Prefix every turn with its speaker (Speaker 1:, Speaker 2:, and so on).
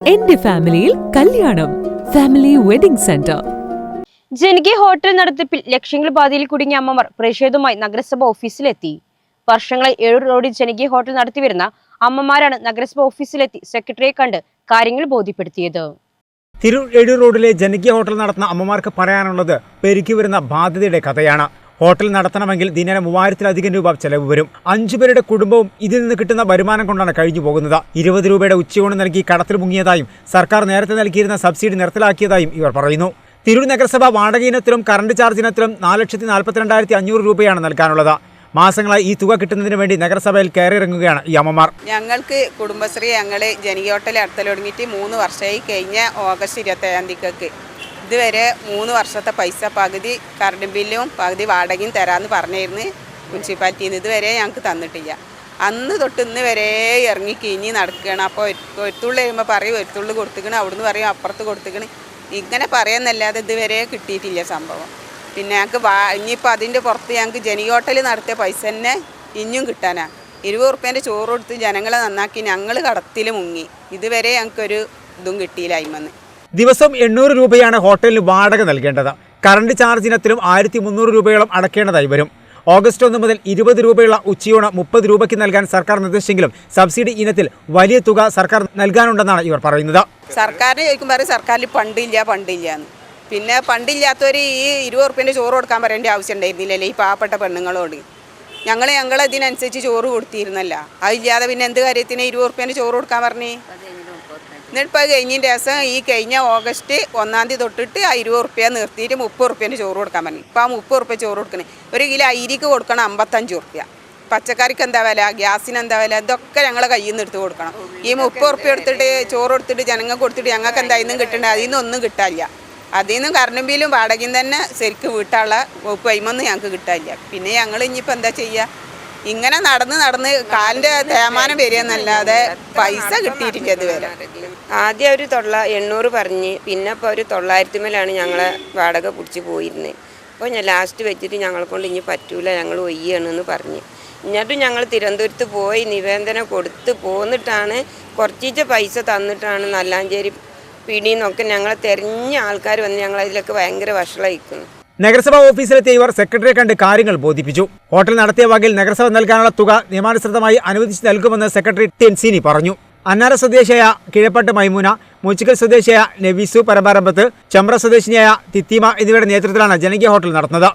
Speaker 1: എന്റെ ഫാമിലിയിൽ കല്യാണം. Family wedding centre.
Speaker 2: ജനകീയ ഹോട്ടൽ നടത്തിപ്പിൽ ലക്ഷങ്ങൾ പാതിയിൽ കുടുങ്ങിയ അമ്മമാർ പ്രതിഷേധവുമായി നഗരസഭ ഓഫീസിലെത്തി. വർഷങ്ങളായി ഏഴൂർ റോഡിൽ ജനകീയ ഹോട്ടൽ നടത്തിവരുന്ന അമ്മമാരാണ് നഗരസഭ ഓഫീസിലെത്തി സെക്രട്ടറിയെ കണ്ട് കാര്യങ്ങൾ ബോധ്യപ്പെടുത്തിയത്.
Speaker 3: തിരൂർ എഴൂർ റോഡിലെ ജനകീയ ഹോട്ടൽ നടത്തുന്ന അമ്മമാർക്ക് പറയാനുള്ളത് പെരുക്കി വരുന്ന ബാധ്യതയുടെ കഥയാണ്. ഹോട്ടൽ നടത്തണമെങ്കിൽ ദിനേന മൂവായിരത്തിലധികം രൂപ ചെലവ് വരും. അഞ്ചു പേരുടെ കുടുംബവും ഇതിൽ നിന്ന് കിട്ടുന്ന വരുമാനം കൊണ്ടാണ് കഴിഞ്ഞു പോകുന്നത്. ഇരുപത് രൂപയുടെ ഉച്ചയൂണ് നൽകി കടത്തിൽ മുങ്ങിയതായും സർക്കാർ നേരത്തെ നൽകിയിരുന്ന സബ്സിഡി നിർത്തലാക്കിയതായും ഇവർ പറയുന്നു. തിരൂർ നഗരസഭ വാടക ഇനത്തിലും കറണ്ട് ചാർജ് ഇനത്തിലും നാല് ലക്ഷത്തി നാൽപ്പത്തിരണ്ടായിരത്തി അഞ്ഞൂറ് രൂപയാണ് നൽകാനുള്ളത്. മാസങ്ങളായി ഈ തുക കിട്ടുന്നതിന് വേണ്ടി നഗരസഭയിൽ കയറിയിറങ്ങുകയാണ് ഈ അമ്മമാർ.
Speaker 4: ഞങ്ങൾക്ക് കുടുംബശ്രീ ഞങ്ങൾ അടുത്തൽ തുടങ്ങിയിട്ട് മൂന്ന് വർഷമായി കഴിഞ്ഞ ഓഗസ്റ്റ് ഇരുപത്തേഴാം തീയതിക്ക് ഇതുവരെ മൂന്ന് വർഷത്തെ പൈസ പകുതി കറണ്ട് ബില്ലും പകുതി വാടകയും തരാമെന്ന് പറഞ്ഞിരുന്നു മുനിസിപ്പാലിറ്റിയിൽ നിന്ന് ഇതുവരെ ഞങ്ങൾക്ക് തന്നിട്ടില്ല. അന്ന് തൊട്ട് ഇന്ന് വരെ ഇറങ്ങി കിഞ്ഞി നടക്കുകയാണ് അപ്പോൾ ഒരുത്തുള്ളി കഴിയുമ്പോൾ പറയും ഒരുത്തുള്ളി കൊടുത്തിക്കണ് അവിടുന്ന് പറയും അപ്പുറത്ത് കൊടുത്തിക്കണ്. ഇങ്ങനെ പറയുന്നല്ലാതെ ഇതുവരെ കിട്ടിയിട്ടില്ല സംഭവം. പിന്നെ ഞങ്ങൾക്ക് വാ ഇനിയിപ്പോൾ അതിന്റെ പുറത്ത് ഞങ്ങൾക്ക് ജനി ഹോട്ടൽ നടത്തിയ പൈസ തന്നെ ഇനിയും കിട്ടാനാ. ഇരുപത് ഉറുപ്പ്യന്റെ ചോറ് കൊടുത്ത് ജനങ്ങളെ നന്നാക്കി ഞങ്ങൾ കടത്തിൽ മുങ്ങി. ഇതുവരെ ഞങ്ങൾക്കൊരു ഇതും കിട്ടിയില്ല അയിമെന്ന്.
Speaker 3: ദിവസം എണ്ണൂറ് രൂപയാണ് ഹോട്ടലിന് വാടക നൽകേണ്ടത്. കറണ്ട് ചാർജ് ഇനത്തിലും ആയിരത്തി മുന്നൂറ് രൂപയോളം അടക്കേണ്ടതായി വരും. ഓഗസ്റ്റ് ഒന്ന് മുതൽ ഇരുപത് രൂപയുള്ള ഉച്ചയൂണ മുപ്പത് രൂപയ്ക്ക് നൽകാൻ സർക്കാർ നിർദ്ദേശിച്ചെങ്കിലും സബ്സിഡി ഇനത്തിൽ വലിയ തുക സർക്കാർ നൽകാനുണ്ടെന്നാണ് ഇവർ പറയുന്നത്.
Speaker 4: സർക്കാരിന് ചോദിക്കുമ്പോൾ പറയും സർക്കാരിൽ പണ്ടില്ല പണ്ടില്ല എന്ന്. പിന്നെ പണ്ടില്ലാത്തവർ ഈ ഇരുപത് ഉറുപ്പ്യന്റെ ചോറ് കൊടുക്കാൻ പറയേണ്ട ആവശ്യം ഉണ്ടായിരുന്നില്ലല്ലേ ഈ പാവപ്പെട്ട പെണ്ണുങ്ങളോട്. ഞങ്ങൾ ഞങ്ങൾ ഇതിനനുസരിച്ച് ചോറ് കൊടുത്തിരുന്നല്ല. അതില്ലാതെ പിന്നെ എന്ത് കാര്യത്തിന് ഇരുപത് ഉറുപ്പ്യന്റെ ചോറ് കൊടുക്കാൻ പറഞ്ഞേ? എന്നിട്ടിപ്പോൾ കഴിഞ്ഞതിന്റെ ദിവസം ഈ കഴിഞ്ഞ ഓഗസ്റ്റ് ഒന്നാം തീയതി തൊട്ടിട്ട് ആ ഇരുപത് ഉറുപ്പ്യ നിർത്തിയിട്ട് മുപ്പത് ഉറുപ്പ്യന്റെ ചോറ് കൊടുക്കാൻ പറഞ്ഞു. ഇപ്പോൾ ആ മുപ്പത് ഉറുപ്പ്യ ചോറ് കൊടുക്കണേ. ഒരു കിലോ അരിക്ക് കൊടുക്കണം അമ്പത്തഞ്ച് ഉറുപ്പ്യ. പച്ചക്കറിക്ക് എന്താ വില? ഗ്യാസിന് എന്താ വില? ഇതൊക്കെ ഞങ്ങളെ കയ്യിൽ നിന്ന് എടുത്ത് കൊടുക്കണം. ഈ മുപ്പത് ഉറുപ്പ്യ എടുത്തിട്ട് ചോറ് കൊടുത്തിട്ട് ജനങ്ങൾക്ക് കൊടുത്തിട്ട് ഞങ്ങൾക്ക് എന്താ ഇന്നും കിട്ടേണ്ടത് അതിൽ നിന്നൊന്നും കിട്ടാനില്ല. അതിൽ നിന്നും കറണ്ടും ബില്ലും വാടകയും തന്നെ ശരിക്കും വീട്ടാനുള്ള വകുപ്പ് അയിമൊന്നും ഞങ്ങൾക്ക് കിട്ടാനില്ല. പിന്നെ ഞങ്ങൾ ഇനിയിപ്പോൾ എന്താ ചെയ്യുക? ഇങ്ങനെ നടന്ന് നടന്ന് കാലിന്റെ തേമാനം വരികയെന്നല്ലാതെ പൈസ കിട്ടിയിട്ടില്ല ഇതുവരെ
Speaker 5: ആദ്യം ഒരു തൊള്ള എണ്ണൂറ് പറഞ്ഞ് പിന്നെ ഇപ്പോൾ ഒരു തൊള്ളായിരത്തി മേലാണ് ഞങ്ങളെ വാടക പിടിച്ച് പോയിരുന്നത് അപ്പോൾ ഞാൻ ലാസ്റ്റ് വെച്ചിട്ട് ഞങ്ങളെ കൊണ്ട് ഇനി പറ്റൂല ഞങ്ങൾ ഒയ്യാണെന്ന് പറഞ്ഞ്. എന്നിട്ടും ഞങ്ങൾ തിരുവനന്തപുരത്ത് പോയി നിവേദനം കൊടുത്ത് പോന്നിട്ടാണ് കുറച്ചീച്ച പൈസ തന്നിട്ടാണ് നല്ലാഞ്ചേരി പിടിയിൽ നിന്നൊക്കെ ഞങ്ങളെ തെരഞ്ഞ ആൾക്കാർ വന്ന് ഞങ്ങളതിലൊക്കെ ഭയങ്കര വഷളയിക്കുന്നു.
Speaker 3: നഗരസഭാ ഓഫീസിലെത്തിയ ഇവർ സെക്രട്ടറിയെ കണ്ട് കാര്യങ്ങൾ ബോധിപ്പിച്ചു. ഹോട്ടൽ നടത്തിയ വകയിൽ നഗരസഭ നൽകാനുള്ള തുക നിയമാനുസൃതമായി അനുവദിച്ച് നൽകുമെന്ന് സെക്രട്ടറി ടെൻസിനി പറഞ്ഞു. അന്നാര സ്വദേശിയായ കിഴപ്പട്ട് മൈമൂന മുച്ചിക്കൽ സ്വദേശിയായ നെവിസു പരമ്പരമ്പത്ത് ചമ്ര സ്വദേശിനിയായ തിത്തിമ എന്നിവരുടെ നേതൃത്വത്തിലാണ് ജനകീയ ഹോട്ടൽ നടത്തുന്നത്